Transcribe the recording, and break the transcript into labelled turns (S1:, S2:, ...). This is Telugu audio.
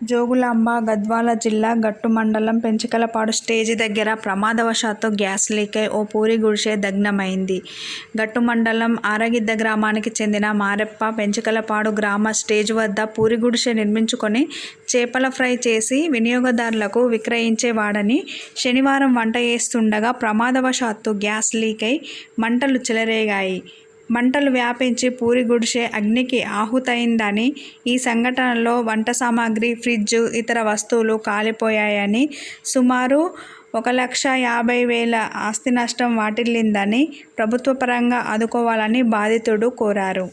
S1: జోగులాంబ గద్వాల జిల్లా గట్టు మండలం పెంచికలపాడు స్టేజి దగ్గర ప్రమాదవశాత్తు గ్యాస్ లీకై ఓ పూరి గుడిసె దగ్నమైంది. గట్టు మండలం ఆరగిద్ద గ్రామానికి చెందిన మారెప్ప పెంచికలపాడు గ్రామ స్టేజ్ వద్ద పూరి గుడిసె నిర్మించుకొని చేపల ఫ్రై చేసి వినియోగదారులకు విక్రయించేవాడని శనివారం వంట చేస్తుండగా ప్రమాదవశాత్తు గ్యాస్ లీకై మంటలు చెలరేగాయి. మంటలు వ్యాపించి పూరి గుడిసె అగ్నికి ఆహుతైందని ఈ సంఘటనలో వంట సామాగ్రి ఫ్రిడ్జ్ ఇతర వస్తువులు కాలిపోయాయని సుమారు ఒక లక్ష యాభై వేల ఆస్తి నష్టం వాటిల్లిందని ప్రభుత్వ పరంగా ఆదుకోవాలని బాధితుడు కోరారు.